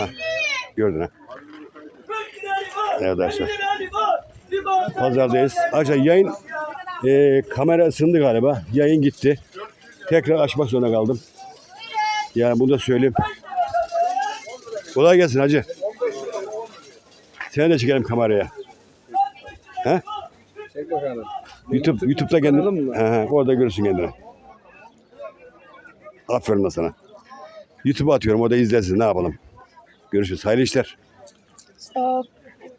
Hah, gördün ha. Evet arkadaşlar. Pazardayız. Arkadaşlar yayın e, kamera ısındı galiba. Yayın gitti. Tekrar açmak zorunda kaldım. Yani bunu da söyleyeyim. Kolay gelsin hacı. Seni de çekelim kameraya. He? Çek bakalım. YouTube, YouTube'da kendini. He, he, orada görürsün kendini. Aferin sana. YouTube'a atıyorum. Orada izlersin. Ne yapalım? Görüşürüz. Hayırlı işler.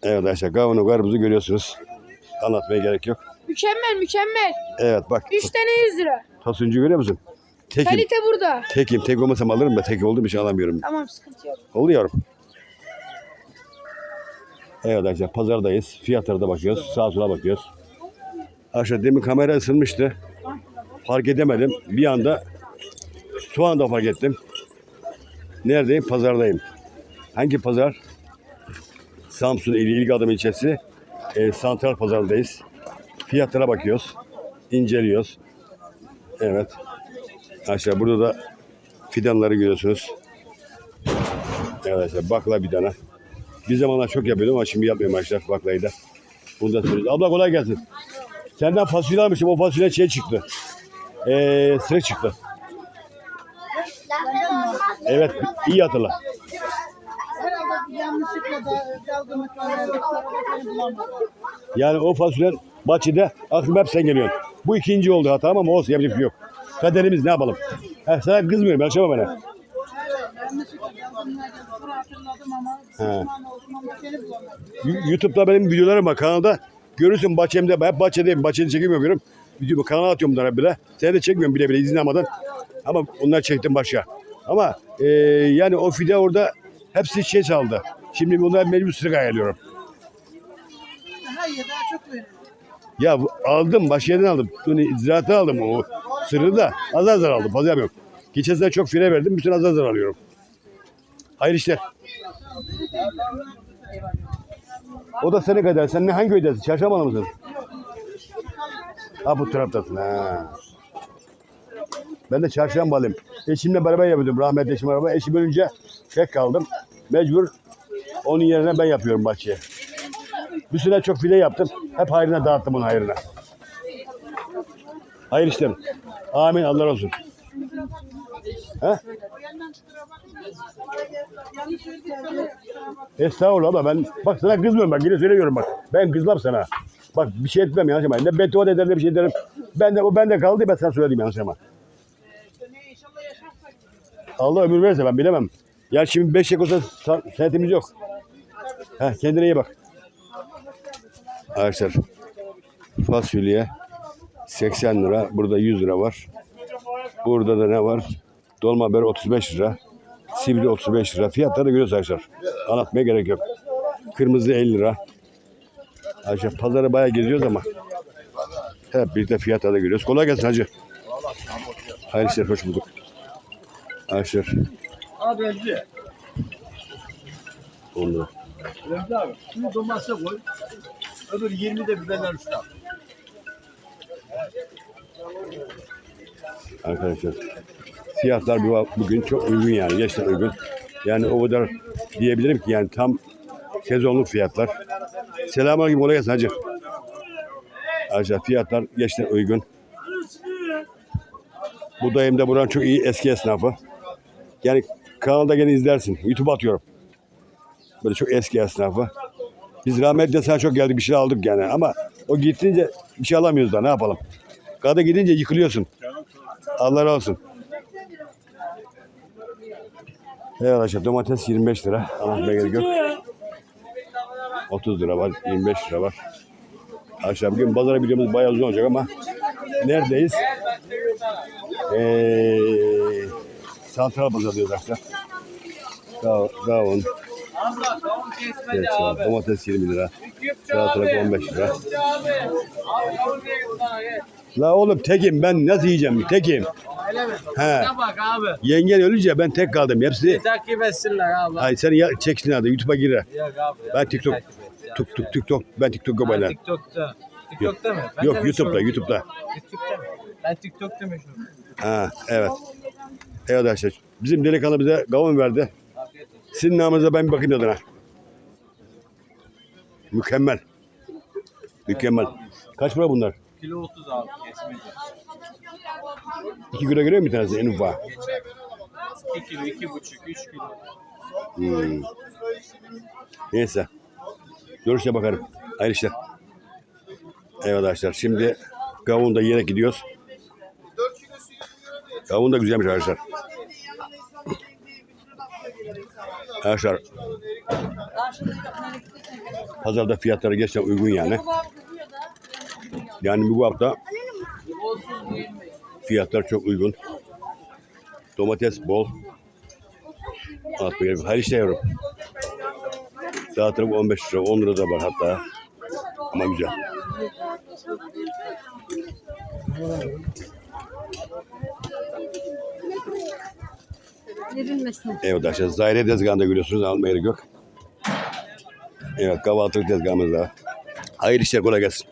Evet arkadaşlar kavunu karpuzu görüyorsunuz. Anlatmaya gerek yok. Mükemmel mükemmel. Evet bak. 3 tane 100 lira. Tosuncu görüyor musun? Tekim. Kalite burada. Tekim. Tek olmasam alırım da tek olduğum için alamıyorum. Tamam sıkıntı yok. Oluyorum. Evet arkadaşlar pazardayız. Fiyatlara da bakıyoruz. Sağa sola bakıyoruz. Arkadaşlar demin kamera ısınmıştı. Fark edemedim. Bir anda şu anda fark ettim. Neredeyim? Pazardayım. Hangi pazar? Samsun ili İlk Adım ilçesi. E, Santral pazardayız. Fiyatlara bakıyoruz. inceliyoruz. Evet. Arkadaşlar burada da fidanları görüyorsunuz. Evet arkadaşlar bakla bir tane. Bir zamanlar çok yapıyordum ama şimdi yapmıyorum arkadaşlar baklayı da. Bunu da söyleyeyim. Abla kolay gelsin. Senden fasulye almıştım. O fasulye şey çıktı. Ee, sıra çıktı. Evet iyi hatırla. Yanlışlıkla da dalgınlıkla seni bulamadım. Yani o fasulye bahçede aklıma hep sen geliyorsun. Bu ikinci oldu hata ama olsun yapacak bir şey yok. Kaderimiz ne yapalım. Ha, sana kızmıyorum yaşama bana. He. Y- YouTube'da benim videolarım var kanalda. Görürsün bahçemde, hep bahçedeyim. Bahçede çekim yapıyorum. Video kanala atıyorum bunlara bile. Seni de çekmiyorum bile bile izin almadan. Ama onları çektim başka. Ama e, yani o fide orada hepsi şey çaldı. Şimdi bunları mecbur sıra ayarlıyorum. Hayır daha çok verin. Ya aldım, başka yerden aldım. Bunu ziraatı aldım o sırrı da az az aldım. Fazla yapıyorum. Geçen sene çok fire verdim. Bütün az az alıyorum. Hayırlı işler. O da senin kadar. Sen ne hangi köydesin? Çarşambalı mısın? Ha bu taraftasın. Ha. Ben de çarşambalıyım. Eşimle beraber yapıyordum. Rahmetli eşim beraber. Eşim ölünce tek kaldım. Mecbur onun yerine ben yapıyorum bahçeye. Bir süre çok fide yaptım. Hep hayrına dağıttım onun hayrına. Hayır işlerim. Amin. Allah razı olsun. He? Estağfurullah ama ben bak sana kızmıyorum bak yine söylüyorum bak. Ben kızmam sana. Bak bir şey etmem yanlış ama. Ne beddua eder ne bir şey derim. Ben de o bende kaldı ben sana söyledim yanlış ama. Allah ömür verirse ben bilemem. Ya şimdi 5 yıl olsa sa- senetimiz yok. Heh, kendine iyi bak. Arkadaşlar fasulye 80 lira. Burada 100 lira var. Burada da ne var? Dolma biber 35 lira. Sivri 35 lira. Fiyatları görüyoruz arkadaşlar. Anlatmaya gerek yok. Kırmızı 50 lira. Arkadaşlar pazarı bayağı geziyoruz ama hep birlikte fiyatları görüyoruz. Kolay gelsin hacı. Hayırlı işler, hoş bulduk. Arkadaşlar Abi Remzi. 10 lira. Remzi abi. Şunu domatese koy. Öbür 20 de biberler al. Arkadaşlar fiyatlar bu- bugün çok uygun yani gerçekten uygun. Yani o kadar diyebilirim ki yani tam sezonluk fiyatlar. Selamünaleyküm kolay gelsin hacı. Arkadaşlar fiyatlar gerçekten uygun. Bu dayım da buranın çok iyi eski esnafı. Yani kanalda gene izlersin. YouTube atıyorum. Böyle çok eski esnafı. Biz rahmetli sana çok geldik bir şey aldık yani ama o gittince bir şey alamıyoruz da ne yapalım. Kada gidince yıkılıyorsun. Allah razı olsun. Evet arkadaşlar domates 25 lira. Anlatmaya gerek yok. 30 lira var, 25 lira var. Arkadaşlar bugün pazara videomuz bayağı uzun olacak ama neredeyiz? Ee, Santral pazarlıyoruz arkadaşlar. Sağ, olun. Domates 20 lira. Salatalık 15 lira. La oğlum tekim ben nasıl yiyeceğim tekim. Öyle mi? He. Bak abi. Yengen ölünce ben tek kaldım. Hepsi Takip etsinler abi. Ay sen ya çeksin hadi YouTube'a gir. Yok abi. Ben TikTok tuk tuk TikTok ben TikTok'a Ha, baylar. TikTok'ta. TikTok'ta mı? Ben de Yok YouTube'da sorayım? YouTube'da. YouTube'da mı? Ben TikTok'ta meşhurum. Ha evet. Evet arkadaşlar bizim delikanlı bize kavun verdi. Afiyet olsun. Sizin namınıza ben bir bakayım tadına. Mükemmel. Mükemmel. Kaç para bunlar? Kilo 30 abi kesmece. 2 kilo geliyor mu bir tanesi en ufağı? 2 kilo, 2,5, 3 kilo. Hmm. Neyse. Görüşe bakarım. Hayırlı işler. Evet arkadaşlar şimdi kavun da yiyerek gidiyoruz. Kavun da güzelmiş arkadaşlar. Arkadaşlar pazarda fiyatları gerçekten uygun yani. Yani bu hafta fiyatlar çok uygun. Domates bol. Hayırlı işler yavrum. Saatlik 15 lira, 10 lira da var hatta. Ama güzel. Evet arkadaşlar Zahire tezgahında görüyorsunuz almaya yok. Evet kahvaltılık tezgahımız da. Hayırlı işler kolay gelsin.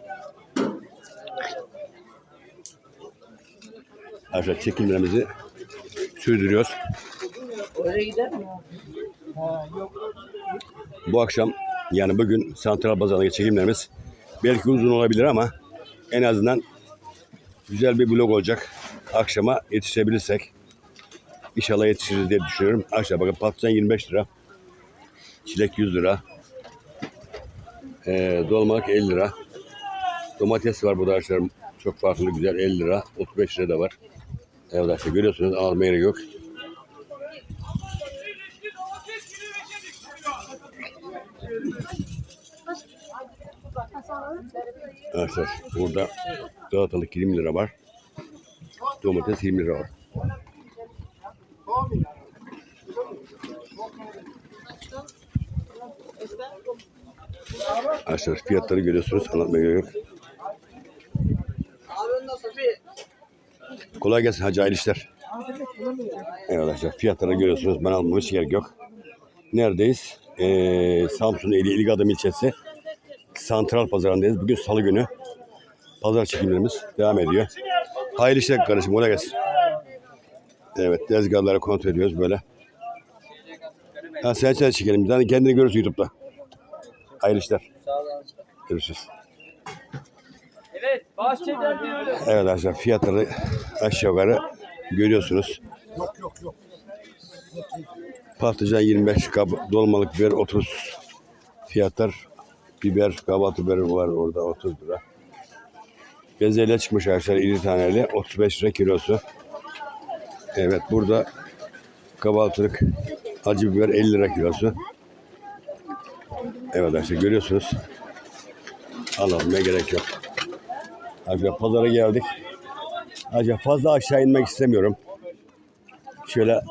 Arkadaşlar çekimlerimizi sürdürüyoruz. Bu akşam yani bugün Santral Pazarı'ndaki çekimlerimiz belki uzun olabilir ama en azından güzel bir vlog olacak. Akşama yetişebilirsek inşallah yetişiriz diye düşünüyorum. Aşağı bakın patlıcan 25 lira. Çilek 100 lira. Ee, dolmalık 50 lira. Domates var burada arkadaşlar. Çok farklı güzel 50 lira. 35 lira da var. Evet arkadaşlar görüyorsunuz gerek yok. Arkadaşlar burada salatalık 20 lira var. Domates 20 lira var. Arkadaşlar fiyatları görüyorsunuz. Anlatmaya yok. Kolay gelsin hacı hayırlı. Evet arkadaşlar fiyatları görüyorsunuz. Ben almama hiç gerek yok. Neredeyiz? Ee, Samsun Eli İlgadım ilçesi. Santral pazarındayız. Bugün salı günü. Pazar çekimlerimiz devam ediyor. Hayırlı işler kardeşim. Kolay gelsin. Evet tezgahları kontrol ediyoruz böyle. Ha, sen sen çekelim. Bir tane kendini görürsün YouTube'da. Hayırlı işler. Görüşürüz. Evet, bahçeden diyorum. Evet arkadaşlar fiyatları aşağı yukarı görüyorsunuz. Patlıcan 25, kab- dolmalık biber 30 fiyatlar. Biber, kahvaltı biberi var orada 30 lira. Bezelye çıkmış arkadaşlar iri taneli 35 lira kilosu. Evet burada kahvaltılık acı biber 50 lira kilosu. Evet arkadaşlar görüyorsunuz. Anlatmaya gerek yok. Arkadaşlar pazara geldik. Arkadaşlar fazla aşağı inmek istemiyorum. Şöyle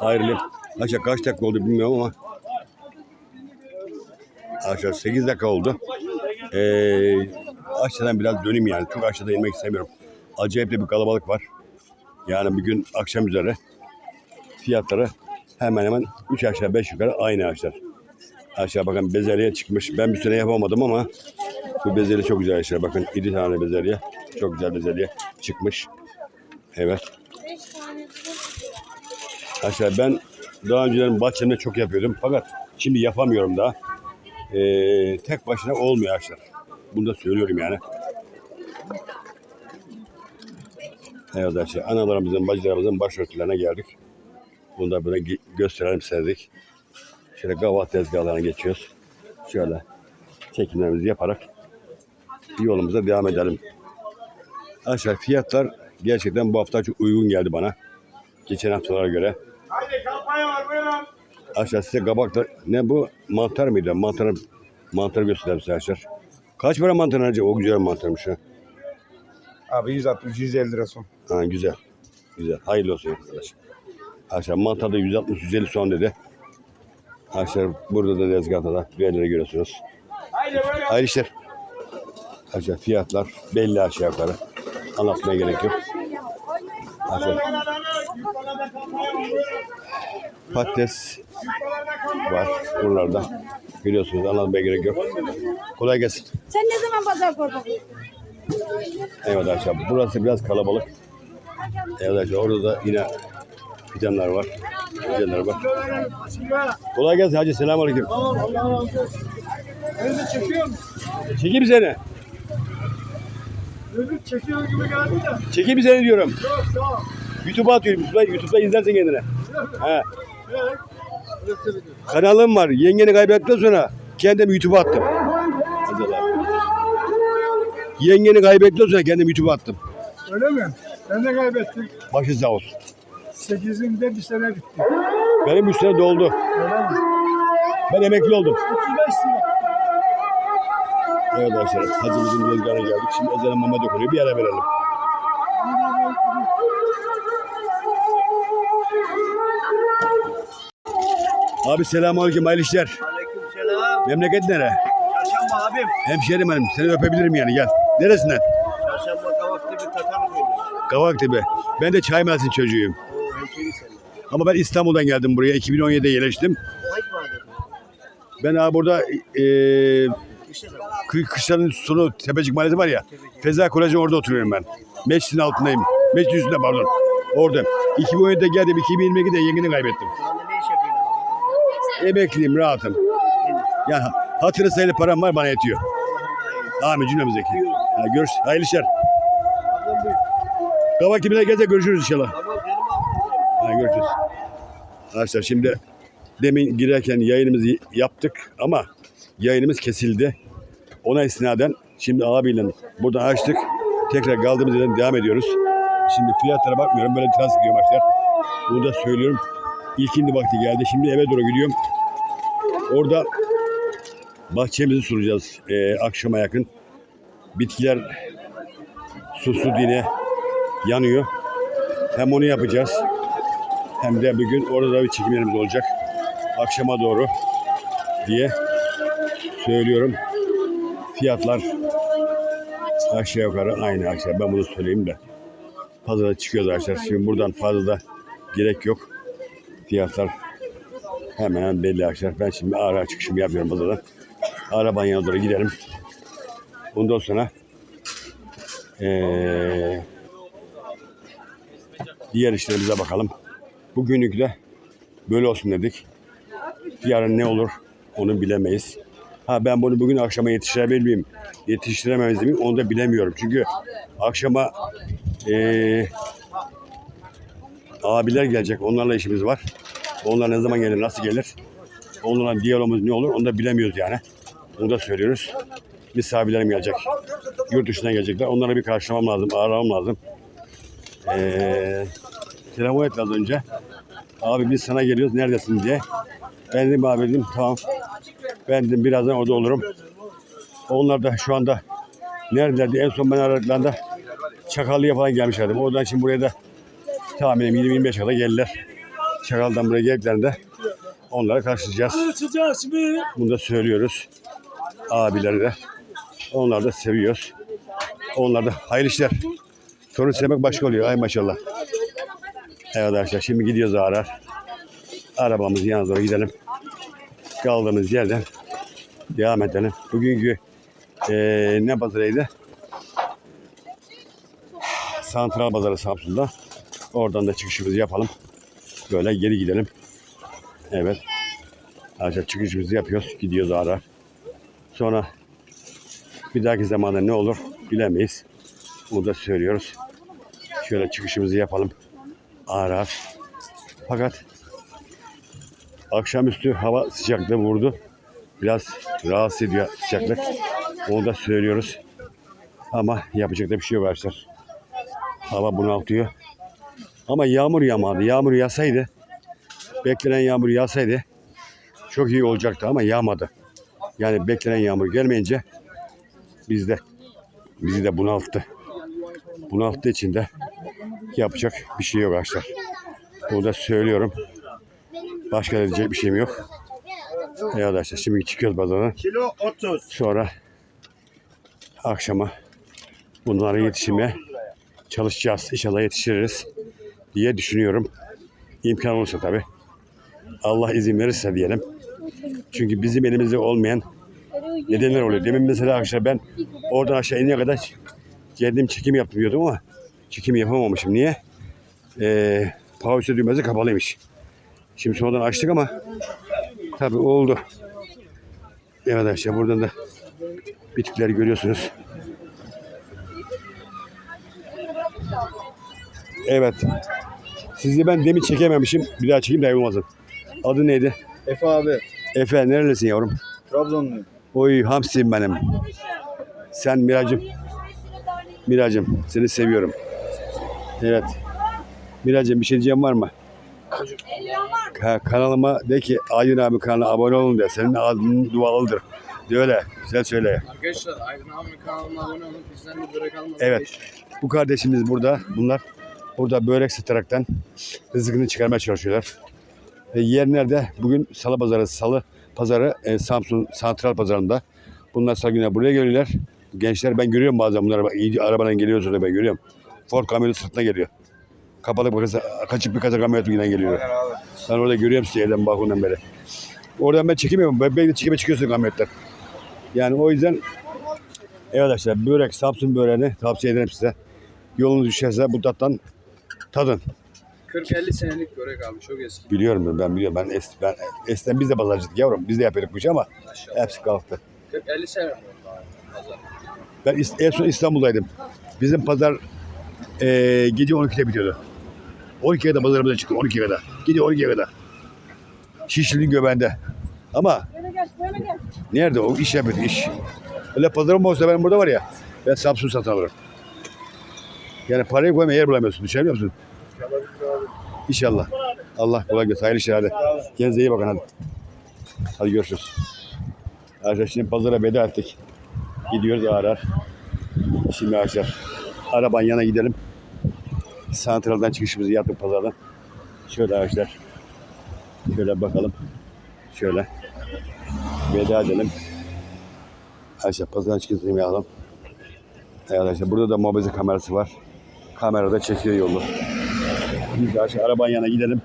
ayrılıp aşağı kaç dakika oldu bilmiyorum ama aşağı 8 dakika oldu. Ee, aşağıdan biraz döneyim yani. Çok aşağıda inmek istemiyorum. Acayip de bir kalabalık var. Yani bugün akşam üzere fiyatları hemen hemen 3 aşağı 5 yukarı aynı arkadaşlar. Aşağı bakın bezelye çıkmış. Ben bir sene yapamadım ama bu bezelye çok güzel arkadaşlar. Bakın 7 tane bezelye. Çok güzel bezelye çıkmış. Evet. Arkadaşlar ben daha önceden bahçemde çok yapıyordum. Fakat şimdi yapamıyorum daha. Ee, tek başına olmuyor arkadaşlar. Bunu da söylüyorum yani. Evet arkadaşlar analarımızın, bacılarımızın başörtülerine geldik. Bunu da böyle gösterelim istedik. Şöyle kahvaltı tezgahlarına geçiyoruz. Şöyle çekimlerimizi yaparak yolumuza devam edelim. Arkadaşlar fiyatlar gerçekten bu hafta çok uygun geldi bana. Geçen haftalara göre. Haydi kampanya var buyurun. Arkadaşlar size kabaklar ne bu mantar mıydı? Mantar mantar göstereyim size arkadaşlar. Kaç para mantar hacı? O güzel mantarmış ha. Abi 160 150 lira son. Ha güzel. Güzel. Hayırlı olsun arkadaş. Arkadaşlar mantada 160 150 son dedi. Arkadaşlar burada da tezgahta da biberleri görüyorsunuz. Haydi buyurun. Hayırlı işler. Arkadaşlar fiyatlar belli aşağı yukarı. Anlatmaya gerek yok. Patates var buralarda. Görüyorsunuz anlatmaya gerek yok. Kolay gelsin. Sen ne zaman pazar kurdun? Evet arkadaşlar burası biraz kalabalık. Evet arkadaşlar orada da yine fidanlar var. Fidanlar var. Kolay gelsin hacı. Selamünaleyküm. Tamam Allah razı olsun. Beni de çekiyor musun? Çekeyim seni. Öbür çekiyor gibi geldi de. Çekeyim seni diyorum. Yok sağ ol. YouTube'a atıyorum. YouTube'da, YouTube'da izlersin kendine. He. Evet. Kanalım var. Yengeni kaybettikten sonra kendim YouTube'a attım. Yengeni kaybettikten sonra kendim YouTube'a attım. Öyle mi? Ben de kaybettim. Başı sağ olsun. Sekizinde bir sene gitti. Benim üç sene doldu. Öyle mi? Ben emekli oldum. 35 sene. Evet arkadaşlar. Hacımızın gözlerine geldik. Şimdi ezanın mama dokunuyor. Bir ara verelim. Abi selamünaleyküm. Hayırlı işler. Aleykümselam. Memleket nere? Çarşamba abim. Hemşerim benim. Seni öpebilirim yani gel. Neresinden? Çarşamba kavakta bir tatarım böyle. Kavaktepe. Ben de Çaymelsin çocuğuyum. Oo hemşeri sen. Ama ben İstanbul'dan geldim buraya. 2017'de yerleştim. Hangi mahallede? Ben abi burada e, İşte. Kı- kışların sonu Tepecik Mahallesi var ya. Feza Koleji orada oturuyorum ben. Mescidin altındayım. Mescid üstünde pardon. Orada. 2017'de geldim. 2022'de yengeni kaybettim. Şu anda? Emekliyim, rahatım. Yani hatırı sayılı param var bana yetiyor. Amin cümlemizdeki. Ha, görüş, hayırlı işler. Ablam. Kavak dibine gelse görüşürüz inşallah. Ha, görüşürüz. Arkadaşlar şimdi demin girerken yayınımızı yaptık ama yayınımız kesildi. Ona istinaden şimdi abiyle buradan açtık. Tekrar kaldığımız yerden devam ediyoruz. Şimdi fiyatlara bakmıyorum. Böyle trans gidiyor maçlar. Bunu da söylüyorum. İlkindi vakti geldi. Şimdi eve doğru gidiyorum. Orada bahçemizi sunacağız ee, akşama yakın. Bitkiler susuz yine yanıyor. Hem onu yapacağız hem de bir gün orada da bir çekimlerimiz olacak. Akşama doğru diye söylüyorum. Fiyatlar aşağı yukarı aynı aşağı. Ben bunu söyleyeyim de. Pazara çıkıyoruz arkadaşlar. Şimdi buradan fazla da gerek yok. Fiyatlar hemen hemen belli arkadaşlar. Ben şimdi ara çıkışımı yapıyorum pazardan. Arabanın yanına doğru gidelim. Ondan sonra eee diğer işlerimize bakalım. Bugünlük de böyle olsun dedik. Yarın ne olur onu bilemeyiz. Ha ben bunu bugün akşama yetiştirebilir miyim? Yetiştiremez miyim? Onu da bilemiyorum. Çünkü akşama eee, abiler gelecek. Onlarla işimiz var. Onlar ne zaman gelir, nasıl gelir? Onlarla diyalogumuz ne olur onu da bilemiyoruz yani. Onu da söylüyoruz. Misafirlerim gelecek. Yurt dışından gelecekler. Onlara bir karşılamam lazım, ağırlamam lazım. Eee telefon etti az önce. Abi biz sana geliyoruz neredesin diye. Ben dedim abi dedim tamam. Ben dedim birazdan orada olurum. Onlar da şu anda neredelerdi? En son ben aradıklarında Çakallı'ya falan gelmişlerdi. Oradan şimdi buraya da tahminim 20-25 kadar geldiler. Çakal'dan buraya geldiklerinde onları karşılayacağız. Bunu da söylüyoruz. Abileri de. Onları da seviyoruz. Onlar da hayırlı işler. Torun sevmek başka oluyor. Ay maşallah. Evet arkadaşlar şimdi gidiyoruz arar. Arabamızın yanına doğru gidelim. Kaldığımız yerden devam edelim. Bugünkü eee ne pazarıydı? Santral Pazarı Samsun'da. Oradan da çıkışımızı yapalım. Böyle geri gidelim. Evet. Arkadaşlar çıkışımızı yapıyoruz. Gidiyoruz arar. Sonra bir dahaki zamanda ne olur bilemeyiz. Bunu da söylüyoruz. Şöyle çıkışımızı yapalım. Ağır. Fakat akşamüstü hava sıcaklığı vurdu. Biraz rahatsız ediyor sıcaklık. Onu da söylüyoruz. Ama yapacak da bir şey yok arkadaşlar. Hava bunaltıyor. Ama yağmur yağmadı. Yağmur yağsaydı, beklenen yağmur yağsaydı çok iyi olacaktı ama yağmadı. Yani beklenen yağmur gelmeyince biz de bizi de bunalttı. Bunalttığı için de yapacak bir şey yok arkadaşlar. Bunu da söylüyorum. Başka diyecek bir şeyim yok. Evet arkadaşlar şimdi çıkıyoruz pazara. Kilo 30. Sonra akşama bunlara yetişmeye çalışacağız. İnşallah yetiştiririz diye düşünüyorum. İmkan olursa tabii. Allah izin verirse diyelim. Çünkü bizim elimizde olmayan nedenler oluyor. Demin mesela arkadaşlar ben oradan aşağı inene kadar geldim çekim yaptım diyordum ama çekim yapamamışım. Niye? Ee, pause düğmesi kapalıymış. Şimdi sonradan açtık ama Tabii oldu. Evet arkadaşlar buradan da bitkileri görüyorsunuz. Evet. Sizi ben demin çekememişim. Bir daha çekeyim de olmasın. Adı neydi? Efe abi. Efe nerelisin yavrum? Trabzonlu. Oy hamsiyim benim. Sen Miracım. Miracım seni seviyorum. Evet. Miracım bir şey diyeceğim var mı? Ka- kanalıma de ki Aydın abi kanalına abone olun de. Senin ağzının dualıdır. De öyle. Güzel söyle. Arkadaşlar Aydın abi kanalına abone olun. Bizden de börek almasın. Evet. Bu kardeşimiz burada. Bunlar burada börek sataraktan rızkını çıkarmaya çalışıyorlar. E, yer nerede? Bugün salı pazarı, salı pazarı e, Samsun Santral Pazarı'nda. Bunlar salı günü buraya geliyorlar. Gençler ben görüyorum bazen bunları. Bak, iyice arabadan geliyor sonra ben görüyorum. Ford kamyonu sırtına geliyor. Kapalı bir kasa, kaçık bir kasa kamyonu yine geliyor. Ben orada görüyorum sizi evden balkondan beri. Oradan ben çekemiyorum. Ben, ben de çekime çıkıyorsun kamyonetler. Yani o yüzden Evet arkadaşlar börek, Samsun böreğini tavsiye ederim size. Yolunuz düşerse bu tattan tadın. 40-50 senelik börek abi çok eski. Biliyorum ben, ben biliyorum. Ben, es, ben eskiden biz de pazarcıydık yavrum. Biz de yapıyorduk bu işi ama hepsi kalktı. 40-50 sene oldu abi pazar. Ben en son İstanbul'daydım. Bizim pazar eee gece 12'de bitiyordu. 12'ye de pazarımıza çıktı 12'ye kadar. Gece 12'ye kadar. Şişli'nin göbeğinde. Ama nerede o iş yapıyordu iş. Öyle pazarım olsa benim burada var ya. Ben Samsun satın alırım. Yani parayı koymaya yer bulamıyorsun. Düşünebiliyor musun? İnşallah. Allah kolay gelsin. Hayırlı işler hadi. Kendinize iyi bakın hadi. Hadi görüşürüz. Arkadaşlar şimdi pazara veda ettik. Gidiyoruz ağır ağır. Şimdi arkadaşlar araban yana gidelim. Santraldan çıkışımızı yaptık pazardan. Şöyle arkadaşlar. Şöyle bakalım. Şöyle. Veda edelim. Arkadaşlar pazardan çıkışımızı yapalım. Arkadaşlar burada da mobize kamerası var. Kamerada çekiyor yolu. Biz de arabanın yanına gidelim.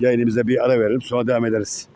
Yayınımıza bir ara verelim sonra devam ederiz.